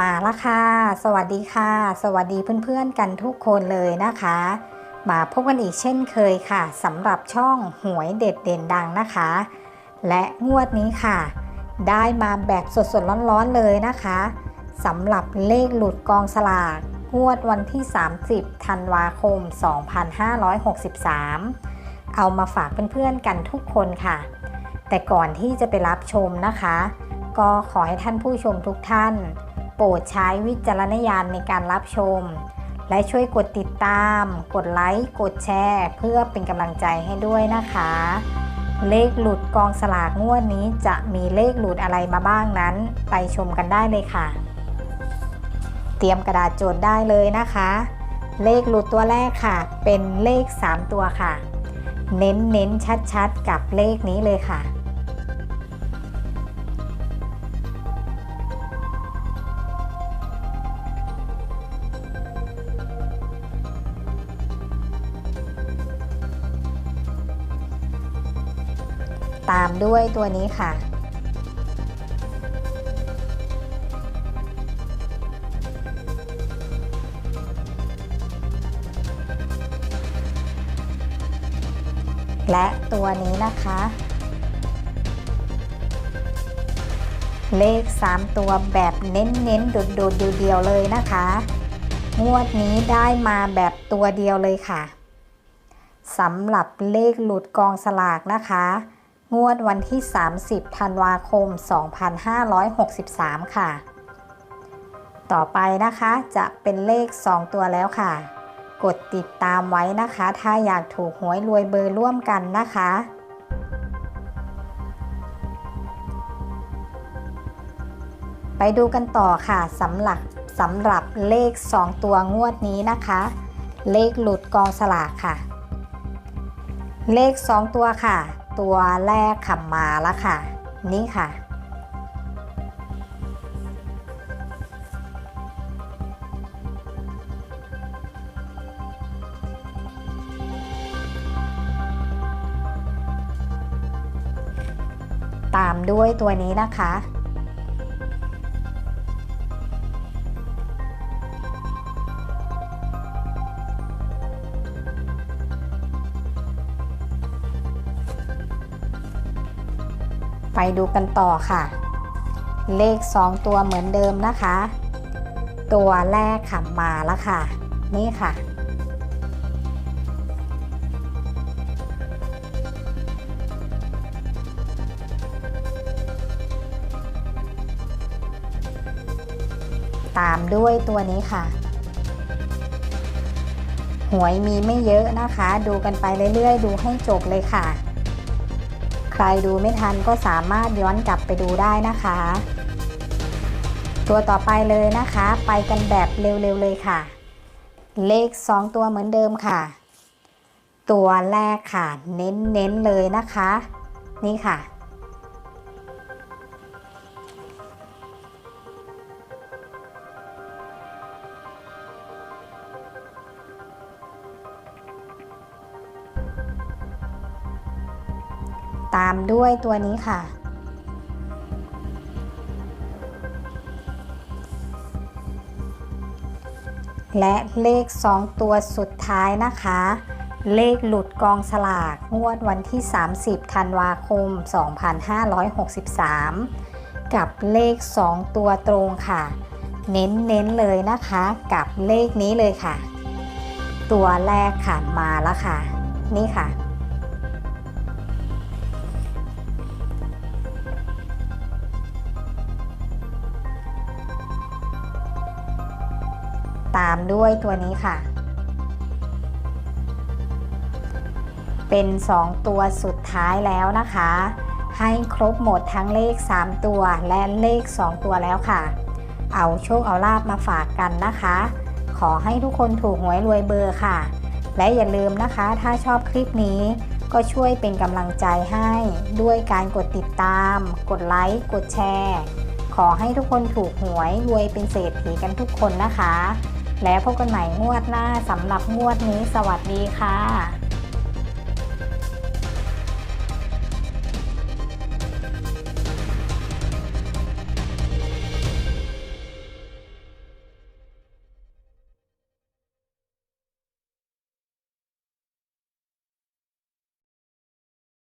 มาละค่ะ สวัสดีค่ะ สวัสดีเพื่อนๆกันทุกคนเลยนะคะ มาพบกันอีกเช่นเคยค่ะสำหรับช่องหวยเด็ดเด่นดังนะคะ และงวดนี้ค่ะ ได้มาแบบสดๆร้อนๆเลยนะคะสำหรับเลขหลุดกองสลากงวดวันที่ 30 ธันวาคม 2563 เอามาฝากเพื่อนๆกันทุกคนค่ะ แต่ก่อนที่จะไปรับชมนะคะ ก็ขอให้ท่านผู้ชมทุกท่าน รดใช้วิจารณญาณในการรับชม และช่วยกดติดตาม กดไลค์กดแชร์ เพื่อเป็นกำลังใจให้ด้วยนะคะ เลขหลุดกองสลากงวดนี้จะมีเลขหลุดอะไรมาบ้างนั้น ไปชมกันได้เลยค่ะ เตรียมกระดาษโจทย์ได้เลยนะคะ เลขหลุดตัวแรกค่ะ เป็นเลข 3 ตัวค่ะ เน้นเน้นชัดชัดๆกับเลขนี้เลยค่ะ ตามด้วยตัวนี้ค่ะ และตัวนี้นะคะ เลข 3 ตัวแบบเน้นๆโดดๆเดียวๆเลยนะคะ งวดนี้ได้มาแบบตัวเดียวเลยค่ะสำหรับเลขหลุดกองสลากนะคะ งวดวันที่ 30 ธันวาคม 2563 ค่ะ ต่อไปนะคะจะเป็นเลข 2 ตัวแล้วค่ะ กดติดตามไว้นะคะ ถ้าอยากถูกหวยรวยเบอร์ร่วมกันนะคะ ไปดูกันต่อค่ะสำหรับสำหรับเลข 2 ตัวงวดนี้นะคะ เลขหลุดกองสลากค่ะ เลข 2 ตัวค่ะ ตัวแรกขับมาแล้วค่ะ นี่ค่ะ ตามด้วยตัวนี้นะคะ ดูกันต่อค่ะ เลข 2 ตัวเหมือนเดิมนะคะ ตัวแรกขับมาแล้วค่ะ นี่ค่ะ ตามด้วยตัวนี้ค่ะหวยมีไม่เยอะนะคะ ดูกันไปเรื่อยๆ ดูให้จบเลยค่ะ ใครดูไม่ทันก็สามารถย้อนกลับไปดูได้นะคะ ตัวต่อไปเลยนะคะ ไปกันแบบเร็วๆเลยค่ะ เลข 2 ตัวเหมือนเดิมค่ะ ตัวแรกค่ะ เน้นๆเลยนะคะ นี่ค่ะ ตามด้วยตัวนี้ค่ะ และเลข 2 ตัวสุดท้ายนะคะ เลขหลุดกองสลาก งวดวันที่ 30 ธันวาคม 2563 กับเลข 2 ตัวตรงค่ะ เน้นๆเลยนะคะ กับเลขนี้เลยค่ะ ตัวแรกค่ะมาแล้วค่ะ นี่ค่ะามด้วยตัวนี้ค่ะ เป็น 2 ตัวสุดท้ายแล้วนะคะ ให้ครบหมดทั้งเลข 3 ตัวและเลข 2 ตัวแล้วค่ะ เอาโชคเอาลาบมาฝากกันนะคะ ขอให้ทุกคนถูกหวยรวยเบอร์ค่ะ และอย่าลืมนะคะ ถ้าชอบคลิปนี้ก็ช่วยเป็นกำลังใจให้ด้วยการกดติดตาม กดไลค์ กดแชร์ ขอให้ทุกคนถูกหวยรวยเป็นเศรษฐีกันทุกคนนะคะ แล้วพบกันใหม่งวดหน้าสำหรับงวดนี้สวัสดีค่ะ